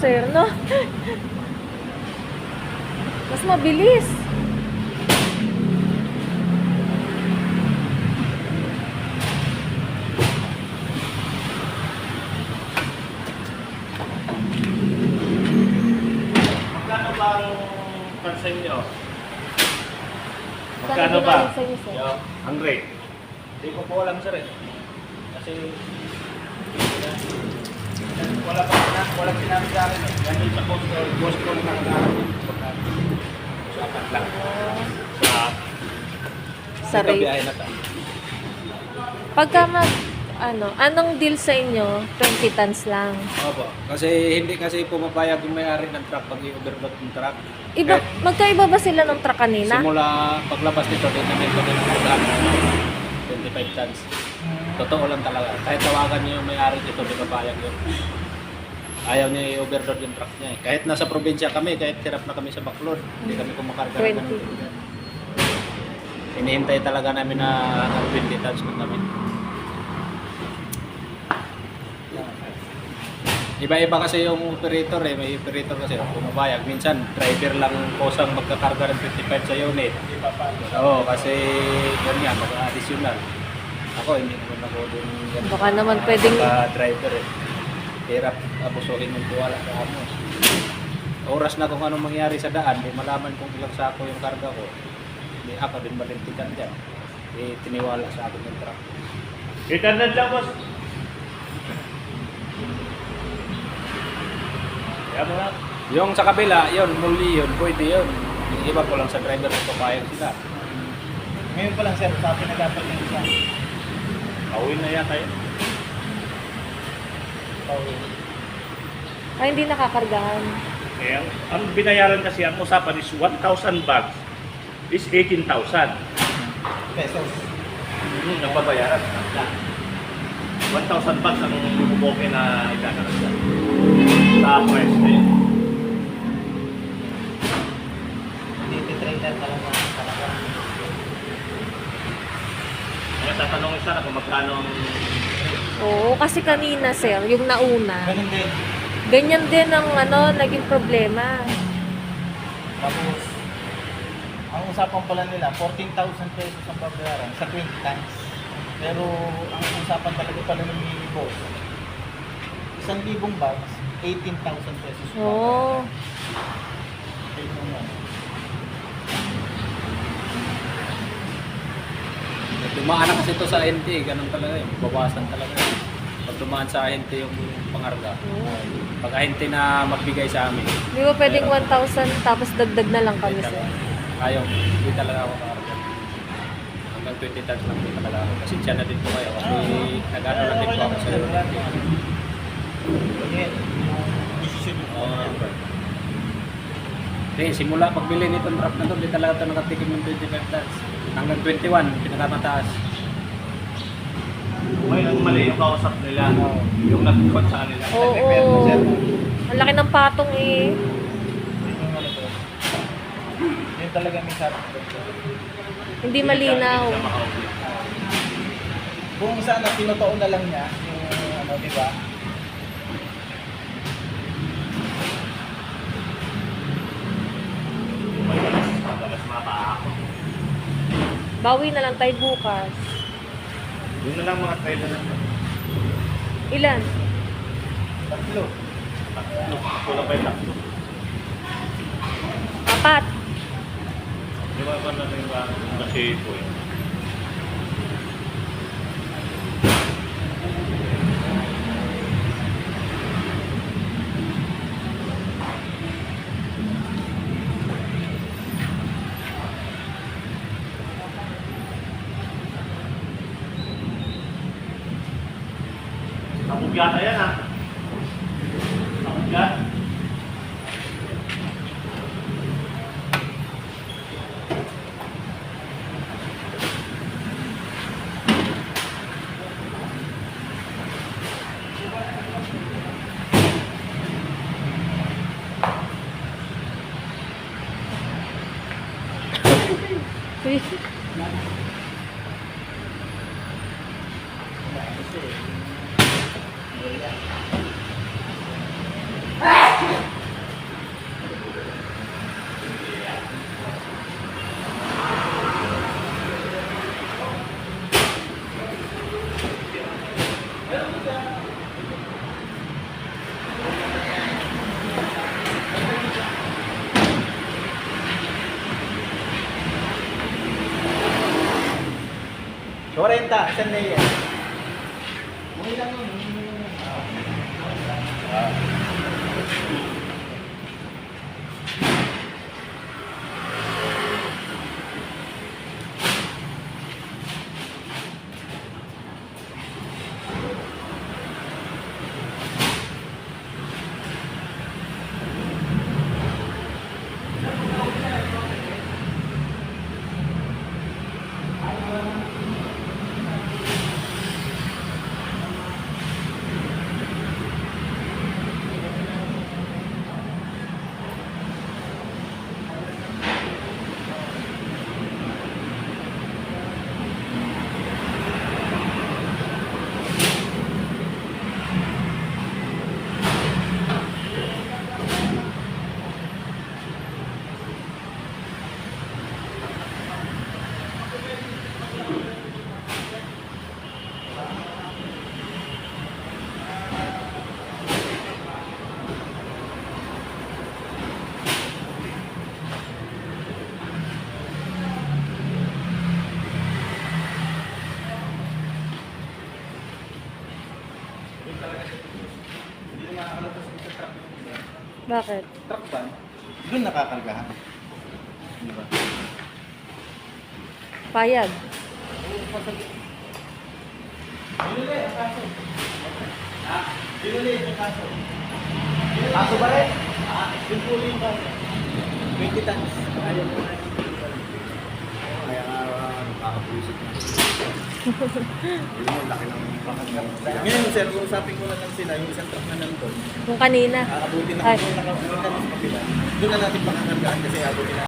sir, no? Mas mabilis. Magkano ba ang pansin nyo? Magkano ba? Yung ang rate? Hindi ko po alam sir eh. Kasi wala pa na, wala sinabi sa akin eh. Yan yung sa post ko, na Usapan lang. Sa Sa rate. na to. Pagka mag, ano, anong deal sa inyo? 20 tons lang. Opo. Kasi hindi kasi pumapayag yung may-ari ng truck pag i-overload yung truck. Iba, Kahit magkaiba ba sila ng truck kanina? Simula paglabas nito, din namin ko din ang truck. 25 tons. Totoo lang talaga. Kahit tawagan niyo yung may-ari nito, di papayag yun. Ayaw niya i-overload yung truck niya. eh. Kahit nasa probinsya kami, kahit hirap na kami sa backload, hindi kami kumakarga. ng 20. ganun. Hinihintay talaga namin na hanggang 20 tons lang kami. Iba-iba kasi yung operator eh. May operator kasi pumapayag. Minsan, driver lang kusang magkakarga ng 25 sa unit. Oo, kasi yun nga, mag-additional. Ako, hindi naman ako ganun. Baka naman pwedeng- driver eh. Hirap abusuhin yung tuwala sa amos. Oras na kung anong mangyari sa daan, di malaman kung ilang sako yung karga ko. Hindi ako din malintikan dyan. Eh, tiniwala sa akin yung truck. Kita na lang, boss. Kaya mo lang. Yung sa kabila, yun, muli yun, pwede yun. Yung iba ko lang sa driver papayag sila. Ngayon pa lang sir, sa akin na dapat yung isa. Pauwi na yata yun. Ay, hindi nakakargahan. Eh, ang, ang binayaran kasi, ang usapan is 1,000 bags is 18,000. Pesos. Hmm, ang babayaran. 1,000 bags ang bumuboke na ikakarasya. Sa price na yun. Hindi titrader talaga. talaga. Sana kung magkano ang Oo, kasi kanina, sir, yung nauna, Ganun din. ganyan din ang ano, naging problema. Tapos, ang usapan pala nila, 14,000 pesos ang babayaran sa 20 times. Pero ang usapan talaga pala ng mini boss, isang libong bags, 18,000 pesos. Oo. babayaran. Yun yung ano. Dumaan na kasi ito sa NT, ganun talaga yun. Bawasan talaga yun. Pag dumaan sa NT yung pangarga. Pag ahente na magbigay sa amin, Di ba pwedeng 1,000 tapos dagdag na lang kami, hindi sir? ayaw, hindi talaga ako makarga. Hanggang 20 tons lang din talaga ako. Kasi siya na din po kayo. Kasi nag-ano lang din po ako sa NT. Mo. Hindi, simula pagbili nitong truck na to, di talaga ito nakatikim ng 25 tons. Hanggang 21, pinakamataas. may mali yung kausap nila. Yung nagkuhan sa kanila. Oo. Ang laki ng patong eh. Yun yung ano to. Yun talaga may sabi ko. Hindi malinaw. Kung sana tinotoo na lang niya, yung ano, di ba? Bawi na lang tayo bukas. Yun na lang mga trader na. Ilan? Tatlo. Tatlo. Kulang pa yung tatlo. Apat. Di ba ba na rin ba? Kasi po eh. Bigat yan ha. Ah. Bigat. 40, 100. Muli lang yun muli lang yun. Hindi Bakit? Truck ban, doon nakakargahan. Di ba? Payag. Binuli ang kaso. Ha? Binuli ang kaso. Kaso ba rin? Ha? Yung puli yung kaso. 20 tons. Ayaw mo na Ngayon sir, usapin ko na lang sila yung isang truck na nandun. Yung kanina. Aabutin na Ay. kung nakapunta sa kapila. Doon na natin pakakargaan kasi abutin na